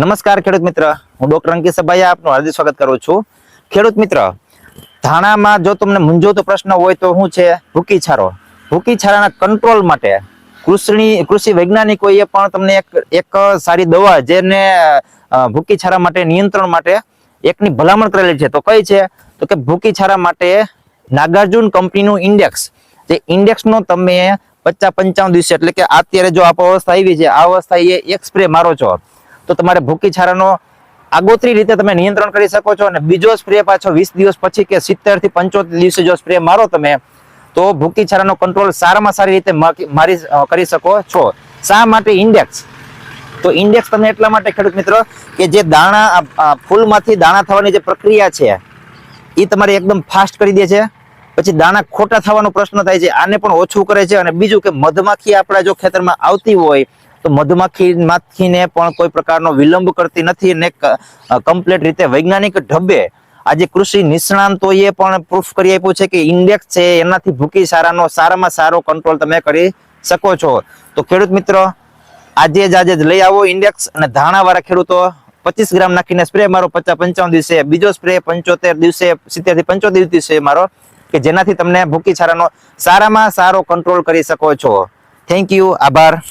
નમસ્કાર, ખેડૂત મિત્ર. હું ડોક્ટર અંકિત સભાયા આપનું હાર્દિક સ્વાગત કરું છું. ખેડૂત મિત્ર, ધાણામાં જો તમને મૂંઝવતો પ્રશ્ન હોય તો શું છે? ભૂકી છારો. ભૂકી છારાના કંટ્રોલ માટે કૃષિ કૃષિ વૈજ્ઞાનિકોએ પણ તમને એક એક સારી દવા જેને ભૂકી છારા માટે નિયંત્રણ માટે એકની ભલામણ કરેલી છે. તો કઈ છે? તો કે ભૂકી છારા માટે નાગાર્જુન કંપનીનું ઇન્ડેક્સ જે ઇન્ડેક્સનો તમે પચાસ પંચાવન દિવસે, એટલે કે અત્યારે જો આ અવસ્થા આવી છે, આ અવસ્થા એ એક સ્પ્રે મારો છો. તો તમારે ભૂકી છારાનો આગોતરી રીતે તમે નિયંત્રણ કરી શકો છો અને બીજો સ્પ્રે પાછો વીસ દિવસ પછી કે સિત્તેરથી પંચોતેર દિવસે જો સ્પ્રે મારો તમે, તો ભૂકી છારાનો કંટ્રોલ સારામાં સારી રીતે મારી કરી શકો છો. શા માટે ઇન્ડેક્સ તો ઇન્ડેક્સ તમે એટલા માટે ખેડૂત મિત્રો, કે જે દાણા ફૂલમાંથી દાણા થવાની જે પ્રક્રિયા છે એ તમારે એકદમ ફાસ્ટ કરી દે છે. પછી દાણા ખોટા થવાનો પ્રશ્ન થાય છે, આને પણ ઓછું કરે છે અને બીજું કે મધમાખી આપણા જો ખેતરમાં આવતી હોય તો મધમાખી માખીને પણ કોઈ પ્રકારનો વિલંબ કરતી નથી અને કમ્પ્લીટ રીતે વૈજ્ઞાનિક ઢબે આજે કૃષિ નિષ્ણાંતોએ પણ પ્રૂફ કરી આપ્યું છે કે ઇન્ડેક્સ છે, એનાથી ભૂકી સારાનો, સારામાં સારો કંટ્રોલ તમે કરી શકો છો. તો ખેડૂત મિત્રો, આજે જ આજે જ લઈ આવો ઇન્ડેક્સ અને ધાણાવાળા ખેડૂતો, પચીસ ગ્રામ નાખીને સ્પ્રે મારો પચાસ પંચાવન દિવસે, બીજો સ્પ્રે પંચોતેર દિવસે સિત્તેરથી પંચોતેર દિવસે મારો, કે જેનાથી તમને ભૂકી સારાનો, સારામાં સારો કંટ્રોલ કરી શકો છો. થેન્ક યુ આભાર.